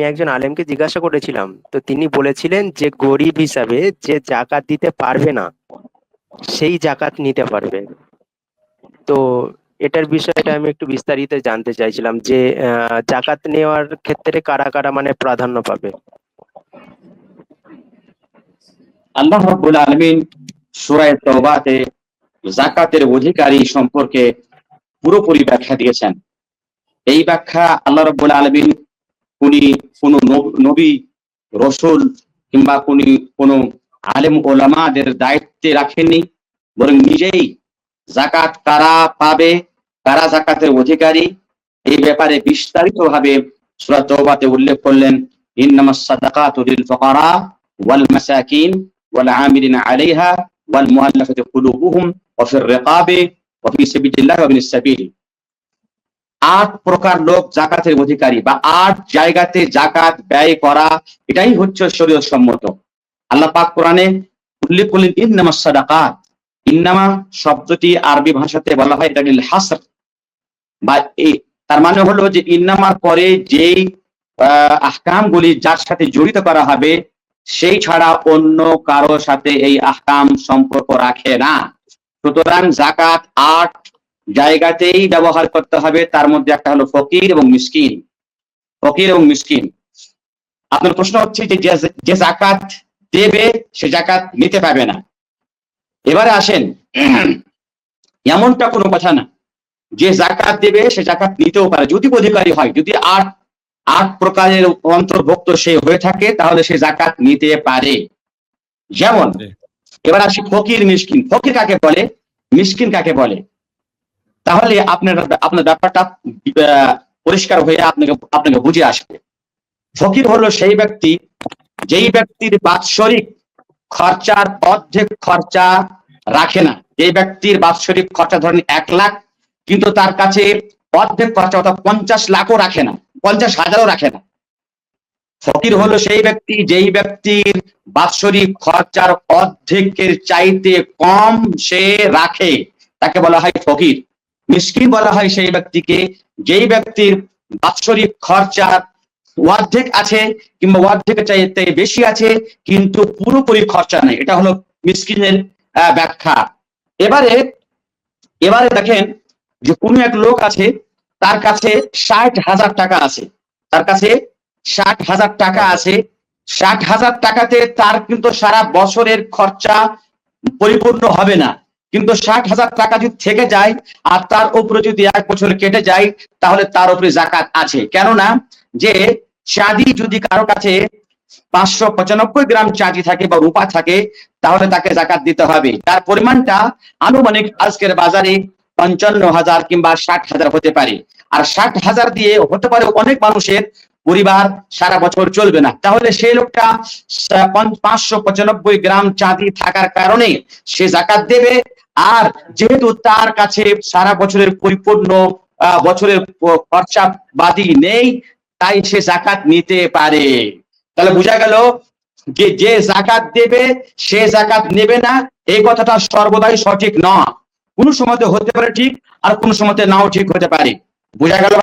আমি একজন আলেমকে জিজ্ঞাসা করেছিলাম, তো তিনি বলেছিলেন যে গরিব হিসাবে যে জাকাত দিতে পারবে না, সেই জাকাত নিতে পারবে। তো এটার বিষয়টা আমি একটু বিস্তারিত জানতে চাইছিলাম যে জাকাত নেওয়ার ক্ষেত্রে কারা কারা মানে প্রাধান্য পাবে? আল্লাহ রাব্বুল আলামিন সূরা অধিকারী সম্পর্কে পুরোপুরি ব্যাখ্যা দিয়েছেন। এই ব্যাখ্যা আল্লাহ রাব্বুল আলামিন উনি কোনো নবী রসুল কিংবা কোন কোনো আলেম ওলামাদের দায়িত্বে রাখেননি, বরং নিজেই জাকাত কারা পাবে, কারা জাকাতের অধিকারী, এই ব্যাপারে বিস্তারিত ভাবে সুরাত উল্লেখ করলেন, ইন্নামাস সাদাকাতু লিল ফুকারা ওয়াল মাসাকিন ওয়াল আমিলিন আলাইহা ওয়াল মুআল্লাফাতি কুলুবুহুম অফিস ফির রিকাবি ওয়া ফি সাবিলিল্লাহি ওয়া আট প্রকার লোক জাকাতের অধিকারী বা আট জায়গাতে জাকাত ব্যয় করা এটাই হচ্ছে শরীয় সম্মত। আল্লাহ পাক কোরআনে উল্লেখ করলেন ইন্নামা ইন্নামা শব্দটি আরবি ভাষাতে বলা হয় এটা হাসর। বা এই তার মানে হলো যে ইন্নামার পরে যেই আহ, আহকামগুলি যার সাথে জড়িত করা হবে সেই ছাড়া অন্য কারও সাথে এই আহকাম সম্পর্ক রাখে না। সুতরাং জাকাত আট জায়গাতেই ব্যবহার করতে হবে তার মধ্যে একটা হলো ফকির এবং মিসকিন। ফকির এবং মিসকিন। আপনার প্রশ্ন হচ্ছে যে যে- জাকাত দেবে সে জাকাত নিতে পারবে না। এবারে আসেন। এমনটা কোনো কথা না। যে জাকাত দেবে সে জাকাত নিতেও পারে। যদি অধিকারী হয় যদি আট আট প্রকারের অন্তর্ভুক্ত সে হয়ে থাকে তাহলে সে জাকাত নিতে পারে। যেমন এবার আসি ফকির মিসকিন। ফকির কাকে বলে? মিসকিন কাকে বলে? তাহলে আপনার আপনার ব্যাপারটা পরিষ্কার হয়ে আপনাকে আপনাকে বুঝে আসবে। ফকির হলো সেই ব্যক্তি, যেই ব্যক্তির বাৎসরিক খরচার অর্ধেক খরচা রাখে না। এই ব্যক্তির বাৎসরিক খরচা ধরেন এক লাখ, কিন্তু তার কাছে অর্ধেক খরচা অর্থাৎ পঞ্চাশ লাখও রাখে না, পঞ্চাশ হাজারও রাখে না। ফকির হলো সেই ব্যক্তি, যেই ব্যক্তির বাৎসরিক খরচার অর্ধেকের চাইতে কম সে রাখে। তাকে বলা হয় ফকির। মিসকিন বলা হয় সেই ব্যক্তিকে, যেই ব্যক্তির বাৎসরিক খরচার অর্ধেক আছে কিংবা অর্ধেকের চাইতে বেশি আছে, কিন্তু পুরোপুরি খরচা নেই। এটা হলো মিসকিনের ব্যাখ্যা। এবারে এবারে দেখেন যে কোনো এক লোক আছে, তার কাছে ষাট হাজার টাকা আছে। তার কাছে ষাট হাজার টাকা আছে। ষাট হাজার টাকাতে তার কিন্তু সারা বছরের খরচা পরিপূর্ণ হবে না। কিন্তু ষাট হাজার টাকা যদি থেকে যায় আর তার উপরে যদি এক বছর কেটে যায়, তাহলে তার উপরে জাকাত আছে। কেননা যে চাঁদি যদি কারও কাছে পাঁচশো পঁচানব্বই গ্রাম চাঁদি থাকে বা রূপা থাকে, তাহলে তাকে জাকাত দিতে হবে। তার পরিমাণটা আনুমানিক আজকের বাজারে পঞ্চান্ন হাজার কিংবা ষাট হাজার হতে পারে। আর ষাট হাজার দিয়ে হতে পারে অনেক মানুষের পরিবার সারা বছর চলবে না। তাহলে সেই লোকটা পাঁচশো পঁচানব্বই গ্রাম চাঁদি থাকার কারণে সে জাকাত দেবে আর যেহেতু তার কাছে সারা বছরের পরিপূর্ণ বছরের খরচা বাদি নেই, তাই সে জাকাত নিতে পারে। তাহলে বোঝা গেল যে যে জাকাত দেবে, সে জাকাত নেবে না এই কথাটা সর্বদাই সঠিক নয়। কোন সময়তে হতে পারে ঠিক, আর কোন সময়তে নাও ঠিক হতে পারে। বোঝা গেল